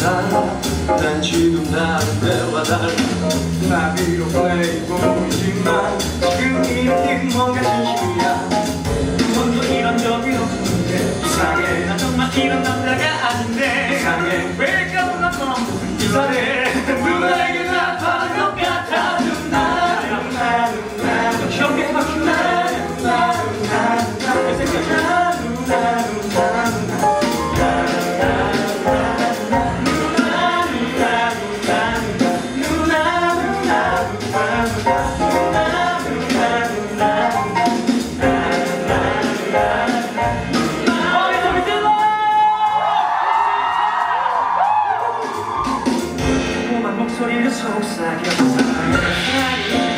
달라 난 지금 다른 때와 달라 나비로 보이지만 지금 이 느낌 뭔가 진심이야. 한 번도 이런 적이 없는데 이상해. 난 정말 이런 남자가 아닌데 이상해. 왜 까부나 너무 이상해 목소리를 속삭여 사랑이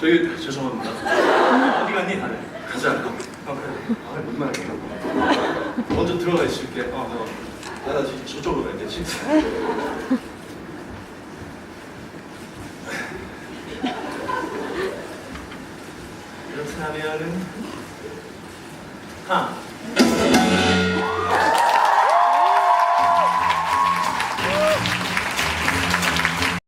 저희 죄송합니다. 어디 갔니? 다들 가자. 아 그래. 아못 말할게. 먼저 들어가 있을게. 어, 어. 나 저- 저쪽으로 가야 돼. 진짜. 그렇다면은 하나